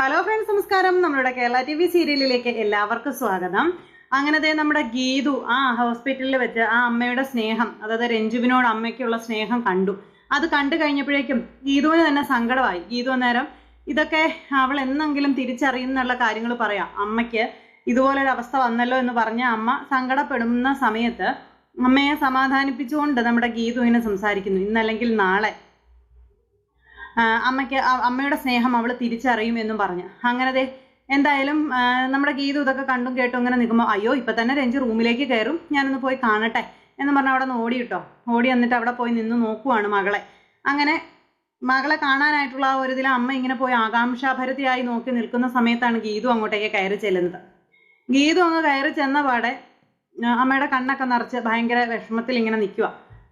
Hello friends നമസ്കാരം. നമ്മുടെ Kerala T V സീരിയലിലേക്ക് എല്ലാവർക്കും സ്വാഗതം. അങ്ങനെ ദേ നമ്മുടെ ഗീതു ആ ഹോസ്പിറ്റലിൽ വെച്ച് ആ അമ്മയുടെ സ്നേഹം അതായത് രഞ്ജുവിനോട് അമ്മയ്ക്കുള്ള സ്നേഹം കണ്ടു. അത് കണ്ടു കഴിഞ്ഞപ്പോഴേക്കും ഗീതുവിന് തന്നെ സങ്കടമായി. ഗീതു അന്നേരം ഇതൊക്കെ അവൾ എന്നെങ്കിലും തിരിച്ചറിയുന്നുള്ള കാര്യങ്ങൾ പറയാം. അമ്മയ്ക്ക് ഇതുപോലൊരു അവസ്ഥ വന്നല്ലോ എന്ന് പറഞ്ഞ അമ്മ സങ്കടപ്പെടുന്ന സമയത്ത് അമ്മയെ സമാധാനിപ്പിച്ചുകൊണ്ട് നമ്മുടെ ഗീതു ഇങ്ങനെ സംസാരിക്കുന്നു. ഇന്നല്ലെങ്കിൽ നാളെ. അമ്മയ്ക്ക് അമ്മയുടെ സ്നേഹം അവൾ തിരിച്ചറിയും എന്നും പറഞ്ഞു. അങ്ങനെ ദേ എന്തായാലും നമ്മുടെ ഗീതു ഇതൊക്കെ കണ്ടും കേട്ടും ഇങ്ങനെ നിൽക്കുമ്പോൾ അയ്യോ ഇപ്പൊ തന്നെ രഞ്ജി റൂമിലേക്ക് കയറും. ഞാനൊന്ന് പോയി കാണട്ടെ. എന്ന് പറഞ്ഞ് അവിടെ നിന്ന് ഓടി കിട്ടോ ഓടി എന്നിട്ട് അവിടെ പോയി നിന്ന് നോക്കുവാണ് മകളെ. അങ്ങനെ മകളെ കാണാനായിട്ടുള്ള ആ ഒരു ഇതിൽ അമ്മ ഇങ്ങനെ പോയി ആകാംക്ഷാഭരതിയായി നോക്കി നിൽക്കുന്ന സമയത്താണ് ഗീതു അങ്ങോട്ടേക്ക് കയറി ചെല്ലുന്നത്. ഗീതു അങ്ങ് കയറി ചെന്ന പാടെ അമ്മയുടെ കണ്ണൊക്കെ നിറച്ച് ഭയങ്കര വിഷമത്തിൽ ഇങ്ങനെ നിൽക്കുക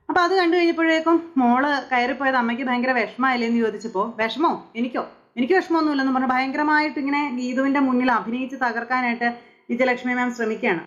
അപ്പൊ അത് കണ്ടു കഴിഞ്ഞപ്പോഴേക്കും മോൾ കയറിപ്പോയത് അമ്മയ്ക്ക് ഭയങ്കര വിഷമമായില്ലേ എന്ന് ചോദിച്ചപ്പോ വിഷമോ? എനിക്കോ? എനിക്ക് വിഷമമൊന്നുമില്ലെന്ന് പറഞ്ഞു ഭയങ്കരമായിട്ട് ഇങ്ങനെ ഗീതുവിന്റെ മുന്നിൽ അഭിനയിച്ച് തകർക്കാനായിട്ട് വിജയലക്ഷ്മി മാം ശ്രമിക്കുകയാണ്.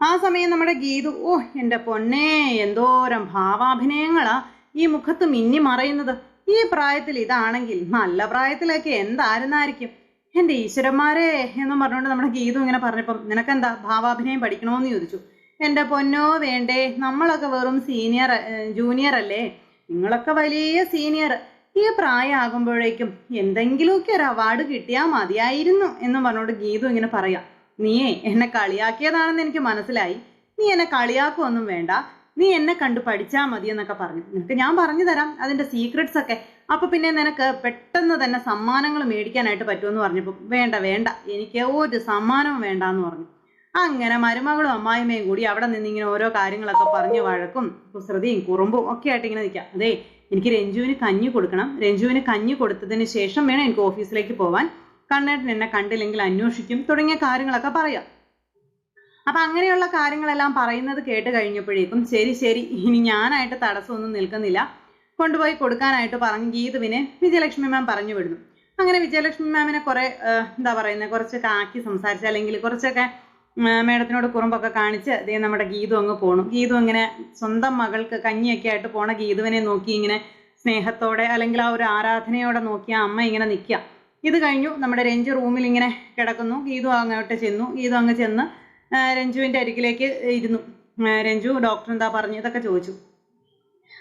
ആ സമയം നമ്മുടെ ഗീതു ഓ എന്റെ പൊന്നേ എന്തോരം ഭാവാഭിനയങ്ങളാ ഈ മുഖത്ത് മിന്നി മറയുന്നത്. ഈ പ്രായത്തിൽ ഇതാണെങ്കിൽ നല്ല പ്രായത്തിലൊക്കെ എന്തായിരുന്നായിരിക്കും? എന്റെ ഈശ്വരന്മാരെ എന്നും പറഞ്ഞുകൊണ്ട് നമ്മുടെ ഗീതു ഇങ്ങനെ പറഞ്ഞപ്പം നിനക്കെന്താ ഭാവാഭിനയം പഠിക്കണോന്ന് ചോദിച്ചു. എന്റെ പൊന്നോ വേണ്ടേ? നമ്മളൊക്കെ വെറും സീനിയർ ജൂനിയർ അല്ലേ? നിങ്ങളൊക്കെ വലിയ സീനിയർ ഈ പ്രായമാകുമ്പോഴേക്കും എന്തെങ്കിലുമൊക്കെ ഒരു അവാർഡ് കിട്ടിയാൽ മതിയായിരുന്നു എന്ന് പറഞ്ഞോട് ഗീതു ഇങ്ങനെ പറയാം. നീയേ എന്നെ കളിയാക്കിയതാണെന്ന് എനിക്ക് മനസ്സിലായി. നീ എന്നെ കളിയാക്കുമൊന്നും വേണ്ട. നീ എന്നെ കണ്ടു പഠിച്ചാൽ മതി എന്നൊക്കെ പറഞ്ഞു. നിനക്ക് ഞാൻ പറഞ്ഞു തരാം അതിന്റെ സീക്രട്സ് ഒക്കെ. അപ്പൊ പിന്നെ നിനക്ക് പെട്ടെന്ന് തന്നെ സമ്മാനങ്ങൾ മേടിക്കാനായിട്ട് പറ്റുമെന്ന് പറഞ്ഞപ്പോൾ വേണ്ട വേണ്ട. എനിക്ക് ഒരു സമ്മാനവും വേണ്ട എന്ന് പറഞ്ഞു. അങ്ങനെ മരുമകളും അമ്മായിമ്മയും കൂടി അവിടെ നിന്ന് ഇങ്ങനെ ഓരോ കാര്യങ്ങളൊക്കെ പറഞ്ഞു വഴക്കും കുസൃതിയും കുറുമ്പും ഒക്കെ ആയിട്ട് ഇങ്ങനെ നിൽക്കാം. അതെ എനിക്ക് രഞ്ജുവിന് കഞ്ഞി കൊടുക്കണം. രഞ്ജുവിന് കഞ്ഞി കൊടുത്തതിന് ശേഷം വേണം എനിക്ക് ഓഫീസിലേക്ക് പോവാൻ. കണ്ണേട്ടൻ എന്നെ കണ്ടില്ലെങ്കിൽ അന്വേഷിക്കും. തുടങ്ങിയ കാര്യങ്ങളൊക്കെ പറയാം. അപ്പൊ അങ്ങനെയുള്ള കാര്യങ്ങളെല്ലാം പറയുന്നത് കേട്ട് കഴിഞ്ഞപ്പോഴേക്കും ശരി ശരി ഇനി ഞാനായിട്ട് തടസ്സമൊന്നും നിൽക്കുന്നില്ല. കൊണ്ടുപോയി കൊടുക്കാനായിട്ട് പറഞ്ഞു ഗീതുവിനെ വിജയലക്ഷ്മി മാം പറഞ്ഞു വിടുന്നു. അങ്ങനെ വിജയലക്ഷ്മി മാമിനെ കുറെ എന്താ പറയുന്നത് കുറച്ചൊക്കെ ആക്കി സംസാരിച്ച് അല്ലെങ്കിൽ കുറച്ചൊക്കെ മേഡത്തിനോട് കുറുമ്പൊക്കെ കാണിച്ച് ദേ നമ്മുടെ ഗീതു അങ്ങ് പോണു. ഗീതു ഇങ്ങനെ സ്വന്തം മകൾക്ക് കഞ്ഞിയൊക്കെ ആയിട്ട് പോണ ഗീതുവിനെ നോക്കി ഇങ്ങനെ സ്നേഹത്തോടെ അല്ലെങ്കിൽ ആ ഒരു ആരാധനയോടെ നോക്കി ആ അമ്മ ഇങ്ങനെ നിൽക്കുക ഇത് കഴിഞ്ഞു നമ്മുടെ രഞ്ജു റൂമിൽ ഇങ്ങനെ കിടക്കുന്നു. ഗീതു അങ്ങോട്ട് ചെന്നു. ഗീതു അങ്ങ് ചെന്ന് രഞ്ജുവിന്റെ അരികിലേക്ക് ഇരുന്നു. രഞ്ജു ഡോക്ടർ എന്താ പറഞ്ഞു? ഇതൊക്കെ ചോദിച്ചു.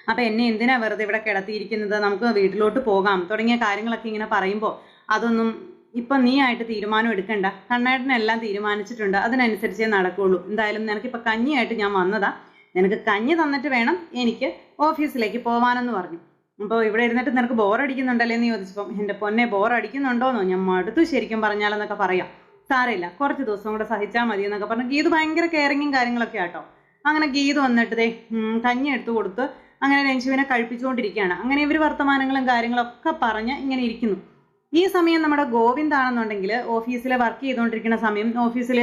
അപ്പൊ എന്നെ എന്തിനാ വെറുതെ ഇവിടെ കിടത്തിയിരിക്കുന്നത്? നമുക്ക് വീട്ടിലോട്ട് പോകാം. തുടങ്ങിയ കാര്യങ്ങളൊക്കെ ഇങ്ങനെ പറയുമ്പോൾ അതൊന്നും ഇപ്പൊ നീ ആയിട്ട് തീരുമാനം എടുക്കണ്ട. കണ്ണേട്ടനെല്ലാം തീരുമാനിച്ചിട്ടുണ്ട്. അതിനനുസരിച്ചേ നടക്കുള്ളൂ. എന്തായാലും നിനക്ക് നിനക്കിപ്പോ കഞ്ഞിയായിട്ട് ഞാൻ വന്നതാ. നിനക്ക് കഞ്ഞി തന്നിട്ട് വേണം എനിക്ക് ഓഫീസിലേക്ക് പോവാനെന്ന് പറഞ്ഞു. അപ്പോൾ ഇവിടെ ഇരുന്നിട്ട് നിനക്ക് ബോറടിക്കുന്നുണ്ടല്ലേ എന്ന് ചോദിച്ചപ്പം എന്റെ പൊന്നെ ബോറടിക്കുന്നുണ്ടോന്നോ? ഞാൻ മടുത്തു ശരിക്കും പറഞ്ഞാലെന്നൊക്കെ പറയാം. സാരമില്ല. കുറച്ച് ദിവസം കൂടെ സഹിച്ചാൽ മതി എന്നൊക്കെ പറഞ്ഞു. ഗീത് ഭയങ്കര കെയറിങ്ങും കാര്യങ്ങളൊക്കെ ആട്ടോ. അങ്ങനെ ഗീത് വന്നിട്ട് ദേ കഞ്ഞി എടുത്തു കൊടുത്ത് അങ്ങനെ രഞ്ജുവിനെ കഴിപ്പിച്ചുകൊണ്ടിരിക്കുകയാണ്. അങ്ങനെ ഇവർ വർത്തമാനങ്ങളും കാര്യങ്ങളൊക്കെ പറഞ്ഞ് ഇങ്ങനെ ഇരിക്കുന്നു. ഈ സമയം നമ്മുടെ ഗോവിന്ദാണെന്നുണ്ടെങ്കിൽ ഓഫീസിൽ വർക്ക് ചെയ്തുകൊണ്ടിരിക്കുന്ന സമയം ഓഫീസിൽ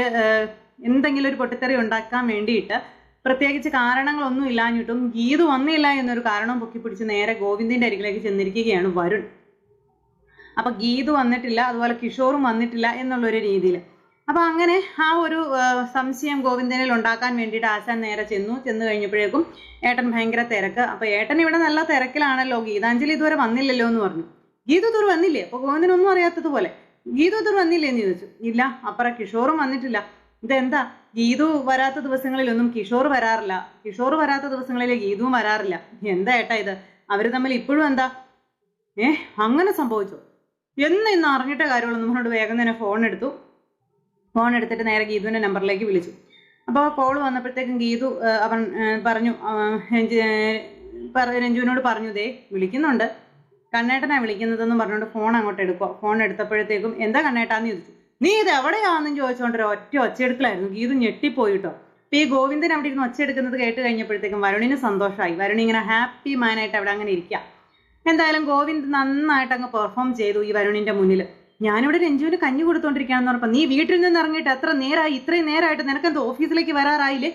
എന്തെങ്കിലും ഒരു പൊട്ടിത്തെറി ഉണ്ടാക്കാൻ വേണ്ടിയിട്ട് പ്രത്യേകിച്ച് കാരണങ്ങളൊന്നും ഇല്ലാഞ്ഞിട്ടും ഗീത് വന്നില്ല എന്നൊരു കാരണം പൊക്കിപ്പിടിച്ച് നേരെ ഗോവിന്ദിന്റെ അരികിലേക്ക് ചെന്നിരിക്കുകയാണ് വരുൺ. അപ്പൊ ഗീത് വന്നിട്ടില്ല അതുപോലെ കിഷോറും വന്നിട്ടില്ല എന്നുള്ളൊരു രീതിയിൽ അപ്പൊ അങ്ങനെ ആ ഒരു സംശയം ഗോവിന്ദനിൽ ഉണ്ടാക്കാൻ വേണ്ടിയിട്ട് ആശാൻ നേരെ ചെന്നു. ചെന്നു കഴിഞ്ഞപ്പോഴേക്കും ഏട്ടൻ ഭയങ്കര തിരക്ക്. അപ്പൊ ഏട്ടൻ ഇവിടെ നല്ല തിരക്കിലാണല്ലോ ഗീതാഞ്ജലി ഇതുവരെ വന്നില്ലല്ലോ എന്ന് പറഞ്ഞു. ഗീതു ദൂർ വന്നില്ലേ? അപ്പൊ ഗോവിന്ദനൊന്നും അറിയാത്തതുപോലെ. ഗീതു ദൂർ വന്നില്ലേ എന്ന് ചോദിച്ചു. ഇല്ല അപ്പറ കിഷോറും വന്നിട്ടില്ല. ഇതെന്താ? ഗീതു വരാത്ത ദിവസങ്ങളിൽ ഒന്നും കിഷോർ വരാറില്ല. കിഷോർ വരാത്ത ദിവസങ്ങളിൽ ഗീതുവും വരാറില്ല. എന്താ ഏട്ടാ ഇത്? അവർ തമ്മിൽ ഇപ്പോഴും എന്താ? ഏ അങ്ങനെ സംഭവിച്ചു? എന്ന് ഇന്ന് അറിഞ്ഞിട്ട കാര്യമുള്ളൂ. നമ്മളോട് വേഗം തന്നെ ഫോൺ എടുത്തു. ഫോൺ എടുത്തിട്ട് നേരെ ഗീതുവിന്റെ നമ്പറിലേക്ക് വിളിച്ചു. അപ്പോൾ കോൾ വന്നപ്പോഴത്തേക്കും ഗീതു അവൻ പറഞ്ഞു. രഞ്ജുവിനോട് പറഞ്ഞു ദേ വിളിക്കുന്നുണ്ട്. കണ്ണേട്ടനാ വിളിക്കുന്നതെന്ന് പറഞ്ഞുകൊണ്ട് ഫോൺ അങ്ങോട്ട് എടുക്കുക. ഫോൺ എടുത്തപ്പോഴത്തേക്കും എന്താ കണ്ണേട്ടാന്ന് ചോദിച്ചു. നീ ഇത് എവിടെയാണെന്ന് ചോദിച്ചുകൊണ്ട് ഒരു ഒറ്റ ഒച്ചയെടുക്കലായിരുന്നു ഞെട്ടിപ്പോയി ഞെട്ടിപ്പോയിട്ടോ അപ്പൊ ഈ ഗോവിന്ദൻ അവിടെ ഇരുന്ന് ഒച്ചയെടുക്കുന്നത് കേട്ട് കഴിഞ്ഞപ്പോഴത്തേക്കും വരുണിന് സന്തോഷമായി. വരുണി ഇങ്ങനെ ഹാപ്പി മാനായിട്ട് അവിടെ അങ്ങനെ ഇരിക്കുക എന്തായാലും ഗോവിന്ദ് നന്നായിട്ട് അങ്ങ് പെർഫോം ചെയ്തു ഈ വരുണിന്റെ മുന്നിൽ. ഞാനിവിടെ രഞ്ജുവിന് കഞ്ഞി കൊടുത്തോണ്ടിരിക്കുകയാണെന്ന് പറഞ്ഞപ്പോ നീ വീട്ടിൽ നിന്ന് ഇറങ്ങിയിട്ട് എത്ര നേരമായി ഇത്രയും നേരമായിട്ട് നിനക്കെന്ത് ഓഫീസിലേക്ക് വരാറായില്ലേ?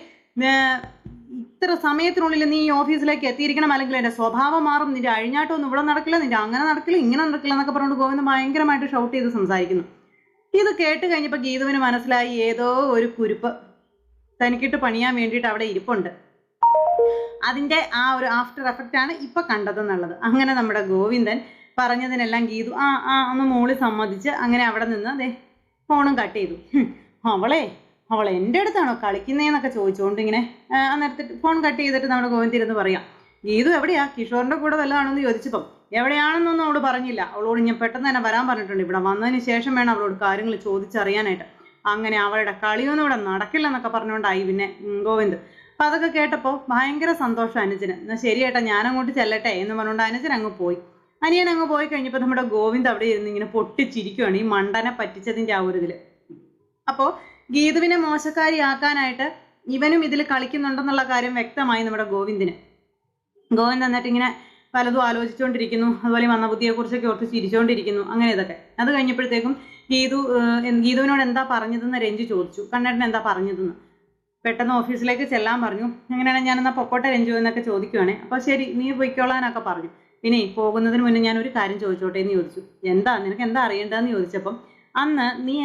ഇത്ര സമയത്തിനുള്ളിൽ നീ ഈ ഓഫീസിലേക്ക് എത്തിയിരിക്കണം അല്ലെങ്കിൽ എന്റെ സ്വഭാവം മാറും നിന്റെ അഴിഞ്ഞാട്ടമൊന്നും ഇവിടെ നടക്കില്ല നിന്റെ അങ്ങനെ നടക്കില്ല ഇങ്ങനെ നടക്കില്ല എന്നൊക്കെ പറഞ്ഞുകൊണ്ട് ഗോവിന്ദ് ഭയങ്കരമായിട്ട് ഷൗട്ട് ചെയ്ത് സംസാരിക്കുന്നു. ഇത് കേട്ട് കഴിഞ്ഞപ്പോൾ ഗീതുവിന് മനസ്സിലായി ഏതോ ഒരു കുരുപ്പ് തനിക്കിട്ട് പണിയാൻ വേണ്ടിയിട്ട് അവിടെ ഇരിപ്പുണ്ട്. അതിന്റെ ആ ഒരു ആഫ്റ്റർ എഫക്റ്റ് ആണ് ഇപ്പൊ കണ്ടതെന്നുള്ളത്. അങ്ങനെ നമ്മുടെ ഗോവിന്ദൻ പറഞ്ഞതിനെല്ലാം ഗീതു ആ ആ ഒന്ന് മോളി സമ്മതിച്ച് അങ്ങനെ അവിടെ നിന്ന് അതെ ഫോണും കട്ട് ചെയ്തു. അവളെ അവൾ എന്റെ അടുത്താണോ കളിക്കുന്നതെന്നൊക്കെ ചോദിച്ചുകൊണ്ട് ഇങ്ങനെ അന്നേരത്തെ ഫോൺ കട്ട് ചെയ്തിട്ട് നമ്മുടെ ഗോവിന്ദിരുന്ന് പറയാം. ഗീതു എവിടെയാ? കിഷോറിന്റെ കൂടെ വല്ലതാണെന്ന് ചോദിച്ചപ്പം എവിടെയാണെന്നൊന്നും അവളോട് പറഞ്ഞില്ല. അവളോട് ഞാൻ പെട്ടെന്ന് തന്നെ വരാൻ പറഞ്ഞിട്ടുണ്ട്. ഇവിടെ വന്നതിന് ശേഷം വേണം അവളോട് കാര്യങ്ങൾ ചോദിച്ചറിയാനായിട്ട്. അങ്ങനെ അവളുടെ കളിയൊന്നും ഇവിടെ നടക്കില്ല എന്നൊക്കെ പറഞ്ഞുകൊണ്ടായി പിന്നെ ഗോവിന്ദ്. അപ്പൊ അതൊക്കെ കേട്ടപ്പോൾ ഭയങ്കര സന്തോഷം അനുജന്. എന്നാ ശരി അങ്ങോട്ട് ചെല്ലട്ടെ എന്ന് പറഞ്ഞുകൊണ്ട് അനുജൻ അങ്ങ് പോയി. അനിയൻ അങ്ങ് പോയി കഴിഞ്ഞപ്പോൾ നമ്മുടെ ഗോവിന്ദ് അവിടെ ഇരുന്ന് ഇങ്ങനെ പൊട്ടിച്ചിരിക്കുകയാണ് ഈ മണ്ടനെ പറ്റിച്ചതിന്റെ ആ ഒരു ഇതിൽ. അപ്പോൾ ഗീതുവിനെ മോശക്കാരിയാക്കാനായിട്ട് ഇവനും ഇതിൽ കളിക്കുന്നുണ്ടെന്നുള്ള കാര്യം വ്യക്തമായി നമ്മുടെ ഗോവിന്ദിന്. ഗോവിന്ദ് എന്നിട്ട് ഇങ്ങനെ പലതും ആലോചിച്ചുകൊണ്ടിരിക്കുന്നു അതുപോലെ വന്ന ബുദ്ധിയെ കുറിച്ചൊക്കെ ഓർത്ത് ചിരിച്ചുകൊണ്ടിരിക്കുന്നു അങ്ങനെ ഇതൊക്കെ. അത് കഴിഞ്ഞപ്പോഴത്തേക്കും ഗീതു ഗീതുവിനോട് എന്താ പറഞ്ഞതെന്ന് രഞ്ജു ചോദിച്ചു. കണ്ണേട്ടൻ എന്താ പറഞ്ഞതെന്ന്. പെട്ടെന്ന് ഓഫീസിലേക്ക് ചെല്ലാൻ പറഞ്ഞു. അങ്ങനെയാണെങ്കിൽ ഞാനെന്നാ പൊക്കോട്ടെ രഞ്ജു എന്നൊക്കെ ചോദിക്കുവാണേ. അപ്പോൾ ശരി നീ പൊയ്ക്കോളാനൊക്കെ പറഞ്ഞു. പിന്നെ പോകുന്നതിന് മുന്നേ ഞാൻ ഒരു കാര്യം ചോദിച്ചോട്ടെ എന്ന് ചോദിച്ചു. എന്താ? നിനക്ക് എന്താ അറിയേണ്ടതെന്ന് ചോദിച്ചപ്പം അന്ന് നീ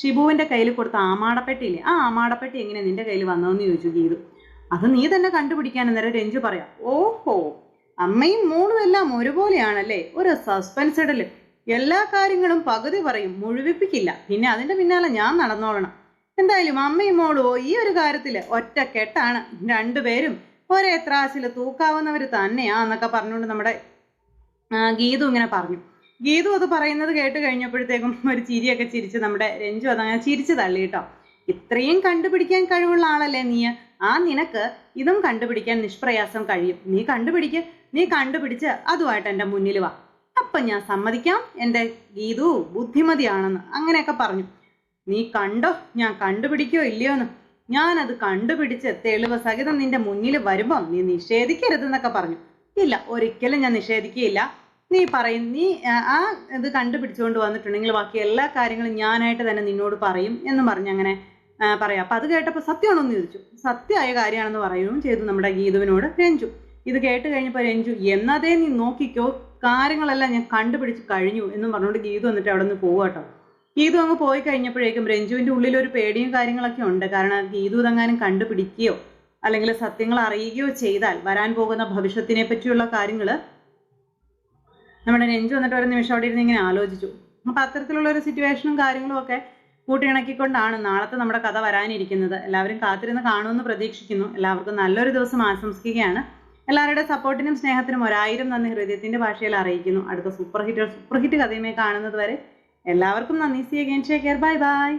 ഷിബുവിന്റെ കയ്യിൽ കൊടുത്ത ആമാടപ്പെട്ടിയില്ലേ? ആ ആമാടപ്പെട്ടി എങ്ങനെ നിന്റെ കയ്യിൽ വന്നതെന്ന് ചോദിച്ചു ഗീതു. അത് നീ തന്നെ കണ്ടുപിടിക്കാൻ അന്നേരം രഞ്ജു പറയാം ഓഹോ അമ്മയും മോളും എല്ലാം ഒരുപോലെയാണല്ലേ? ഒരു സസ്പെൻസ് ഇടൽ. എല്ലാ കാര്യങ്ങളും പകുതി പറയും മുഴുവിപ്പിക്കില്ല. പിന്നെ അതിന്റെ പിന്നാലെ ഞാൻ നടന്നോളണം. എന്തായാലും അമ്മയും മോളും ഈ ഒരു കാര്യത്തിൽ ഒറ്റ കെട്ടാണ്. രണ്ടുപേരും ഒരേ ത്രാസിൽ തൂക്കാവുന്നവർ തന്നെയാ എന്നൊക്കെ പറഞ്ഞുകൊണ്ട് നമ്മുടെ ഗീതു ഇങ്ങനെ പറഞ്ഞു. ഗീതു അത് പറയുന്നത് കേട്ട് കഴിഞ്ഞപ്പോഴത്തേക്കും ഒരു ചിരിയൊക്കെ ചിരിച്ച് നമ്മുടെ രഞ്ജു അതങ്ങനെ ചിരിച്ചു തള്ളി കേട്ടോ ഇത്രയും കണ്ടുപിടിക്കാൻ കഴിവുള്ള ആളല്ലേ നീ ആ നിനക്ക് ഇതും കണ്ടുപിടിക്കാൻ നിഷ്പ്രയാസം കഴിയും. നീ കണ്ടുപിടിക്ക്. നീ കണ്ടുപിടിച്ച് അതുമായിട്ട് എന്റെ മുന്നിൽ വാ. അപ്പൊ ഞാൻ സമ്മതിക്കാം എന്റെ ഗീതു ബുദ്ധിമതിയാണെന്ന്. അങ്ങനെയൊക്കെ പറഞ്ഞു. നീ കണ്ടോ? ഞാൻ കണ്ടുപിടിക്കോ ഇല്ലയോ എന്ന്? ഞാനത് കണ്ടുപിടിച്ച് തെളിവ് സഹിതം നിന്റെ മുന്നിൽ വരുമ്പോൾ നീ നിഷേധിക്കരുതെന്നൊക്കെ പറഞ്ഞു. ഇല്ല ഒരിക്കലും ഞാൻ നിഷേധിക്കുകയില്ല. നീ പറയും. നീ ആ, ഇത് കണ്ടുപിടിച്ചുകൊണ്ട് വന്നിട്ടുണ്ടെങ്കിൽ ബാക്കി എല്ലാ കാര്യങ്ങളും ഞാനായിട്ട് തന്നെ നിന്നോട് പറയും എന്ന് പറഞ്ഞ് അങ്ങനെ പറയാം. അപ്പൊ അത് കേട്ടപ്പോൾ സത്യമാണോന്ന് ചോദിച്ചു. സത്യമായ കാര്യമാണെന്ന് പറയുകയും ചെയ്തു നമ്മുടെ ഗീതുവിനോട് രഞ്ജു. ഇത് കേട്ട് കഴിഞ്ഞപ്പോൾ രഞ്ജു എന്നതേ നീ നോക്കിക്കോ. കാര്യങ്ങളെല്ലാം ഞാൻ കണ്ടുപിടിച്ച് കഴിഞ്ഞു എന്ന് പറഞ്ഞുകൊണ്ട് ഗീതു എന്നിട്ട് അവിടെ നിന്ന് പോവാട്ടോ ഗീതു അങ്ങ് പോയി കഴിഞ്ഞപ്പോഴേക്കും രഞ്ജുവിന്റെ ഉള്ളിൽ ഒരു പേടിയും കാര്യങ്ങളൊക്കെ ഉണ്ട്. കാരണം ഗീതു ഇതെങ്ങാനും കണ്ടുപിടിക്കുകയോ അല്ലെങ്കിൽ സത്യങ്ങൾ അറിയുകയോ ചെയ്താൽ വരാൻ പോകുന്ന ഭവിഷ്യത്തിനെ പറ്റിയുള്ള കാര്യങ്ങൾ നമ്മുടെ രഞ്ജു വന്നിട്ട് ഒരു നിമിഷം അവിടെ ഇരുന്ന് ഇങ്ങനെ ആലോചിച്ചു. അപ്പൊ അത്തരത്തിലുള്ള ഒരു സിറ്റുവേഷനും കാര്യങ്ങളും ഒക്കെ കൂട്ടിയിണക്കിക്കൊണ്ടാണ് നാളത്തെ നമ്മുടെ കഥ വരാനിരിക്കുന്നത്. എല്ലാവരും കാത്തിരുന്ന് കാണുമെന്ന് പ്രതീക്ഷിക്കുന്നു. എല്ലാവർക്കും നല്ലൊരു ദിവസം ആശംസിക്കുകയാണ്. എല്ലാവരുടെ സപ്പോർട്ടിനും സ്നേഹത്തിനും ഒരായിരം നന്ദി ഹൃദയത്തിന്റെ ഭാഷയിൽ അറിയിക്കുന്നു. അടുത്ത സൂപ്പർ ഹിറ്റ് സൂപ്പർ ഹിറ്റ് കഥയുമായി കാണുന്നത് വരെ എല്ലാവർക്കും നന്ദി. See again take care bye bye